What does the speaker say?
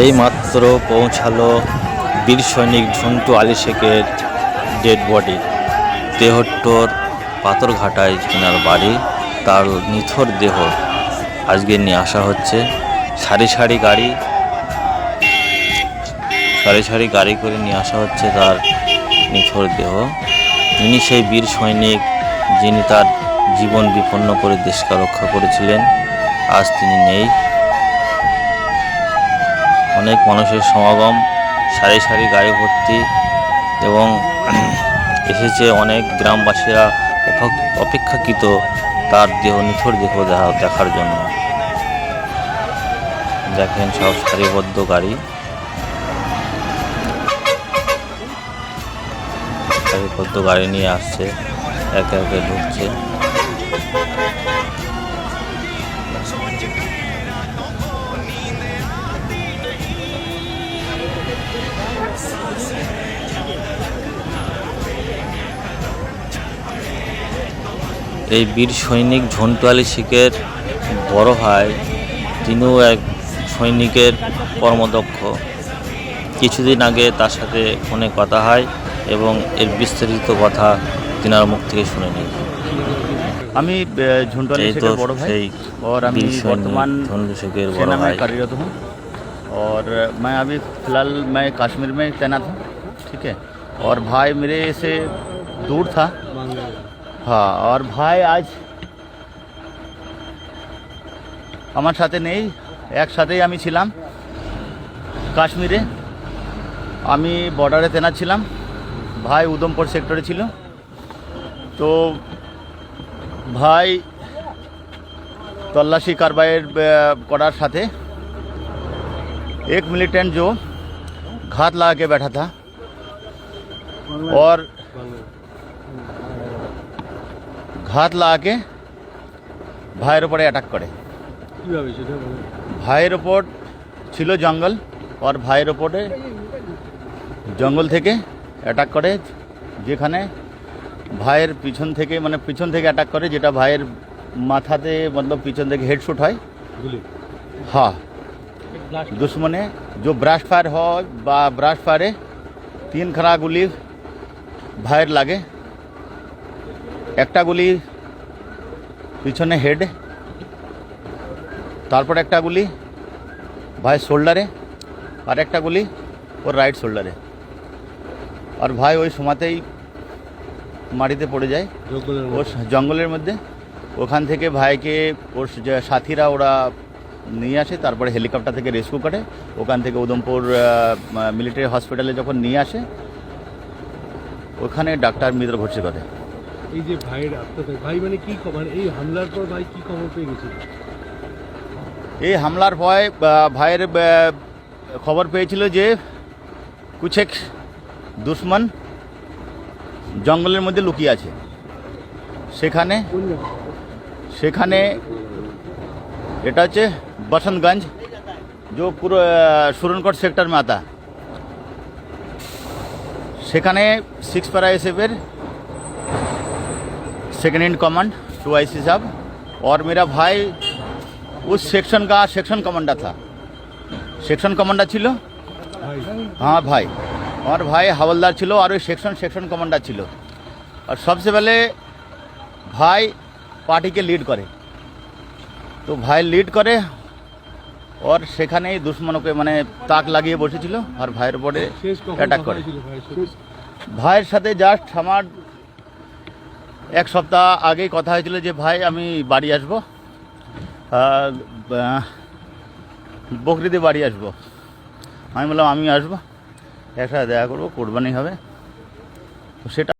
এই মাত্র পৌঁছালো বীর সৈনিক ঝন্টু আলী শেখের ডেড বডি দেহট্টর পাথরঘাটায় তেনার বাড়ি, তার নিথর দেহ। আজকে নিয়ে আসা হচ্ছে। সারি সারি গাড়ি, সারি সারি গাড়ি করে নিয়ে আসা হচ্ছে তার নিথর দেহ। ইনি সেই বীর সৈনিক যিনি তার জীবন বিপন্ন করে দেশকে রক্ষা করেছিলেন। আজ তিনি নেই। অনেক মানুষের সমাগম, সারি সারি গাড়ি ভর্তি এবং এসেছে অনেক গ্রামবাসীরা অপেক- অপেক্ষাকৃত তার দেহ নিথর দেহ দেখার জন্য। দেখেন সব সারিবদ্ধ গাড়ি। সারিবদ্ধ গাড়ি নিয়ে আসছে, একে একে ঢুকছে। এই বীর সৈনিক ঝন্টু আলী শেখের বড় ভাই তিনিও এক সৈনিকের কর্মদক্ষ কিছুদিন আগে তার সাথে ফোনে কথা হয় এবং এর বিস্তারিত কথা তিনার মুখ থেকে শুনে নিই আমি झुंटू এই তো শেখের বড় ভাই সেই और আমি বীর সৈনিক वर्तमान ঝন্টু শেখের বড় सेना ভাই में कार्यरत हूँ और मैं अभी फिलहाल मैं कश्मीर में तैनात हूँ ठीक है और भाई मेरे से दूर था हाँ और ভাই আজ আমার সাথে নেই একসাথেই আমি ছিলাম কাশ্মীরে আমি বর্ডারে তেনাত ছিলাম ভাই উদমপুর সেক্টরে ছিল তো ভাই तलाशी कार्रवाई करार साथे एक मिलिटेंट जो घात लगा के बैठा था और ঘাত লাগাকে ভাইয়ের ওপরে অ্যাটাক করে কীভাবে সেটা বলো ভাইয়ের ওপর ছিল জঙ্গল আর ভাইয়ের ওপরে জঙ্গল থেকে অ্যাটাক করে যেখানে ভাইয়ের পিছন থেকে মানে পিছন থেকে অ্যাটাক করে যেটা ভাইয়ের মাথাতে মতলব পিছন থেকে হেডশুট হয় গুলি हाँ दुश्मने जो ब्रास्ट फायर हो বা ব্রাস্ট ফায়ারে তিন খানা গুলি ভাইয়ের লাগে একটা গুলি পিছনে হেড তারপর একটা গুলি ভাই শোল্ডারে আর একটা গুলি ওর রাইট শোল্ডারে আর ভাই ওই সময়তেই মাটিতে পড়ে যায়। ওর জঙ্গলের মধ্যে। ওখান থেকে ভাইকে ওর সাথীরা ওরা নিয়ে আসে তারপরে হেলিকপ্টার থেকে রেস্কিউ করে। ওখান থেকে উদমপুর মিলিটারি হসপিটালে যখন নিয়ে আসে ওখানে ডাক্তার মিত্র ভর্তি করে। এই যে ভাইয়ের আত্মহত্যা ভাই মানে কি খ- মানে এই হামলার পর ভাই কি খবর পেয়ে গেছিল এই হামলার ভয় ভাইয়ের আহ, খবর পেয়েছিল যে কুছেক দুশ্মন জঙ্গলের মধ্যে লুকিয়ে আছে সেখানে কোন জায়গায় সেখানে এটা হচ্ছে বসন্তগঞ্জ जो পুরো সুরনকট সেক্টর में आता সেখানে সিক্স পারা SF second in command two IC साहब ওর মেরা ভাই উস সেকশন কা সেকশন কমান্ডার থা সেকশন কমান্ডার ছিল হ্যাঁ ভাই আমার ভাই হাওলদার ছিল আর ওই সেকশন সেকশন কমান্ডার ছিল আর সবচেয়ে পেলে ভাই পার্টিকে লিড করে তো ভাই লিড করে ওর সেখানেই দুশ্মনকে মানে তাক লাগিয়ে বসেছিল আর ভাইয়ের উপরে অ্যাটাক করে ভাইয়ের সাথে জাস্ট আমার এক সপ্তাহ আগেই কথা হয়েছিল যে, ভাই, আমি বাড়ি আসব। বকরিতে বাড়ি আসব। আমি বললাম, আমি আসব। একসাথে দেখা করব, কোরবানি হবে। সেটা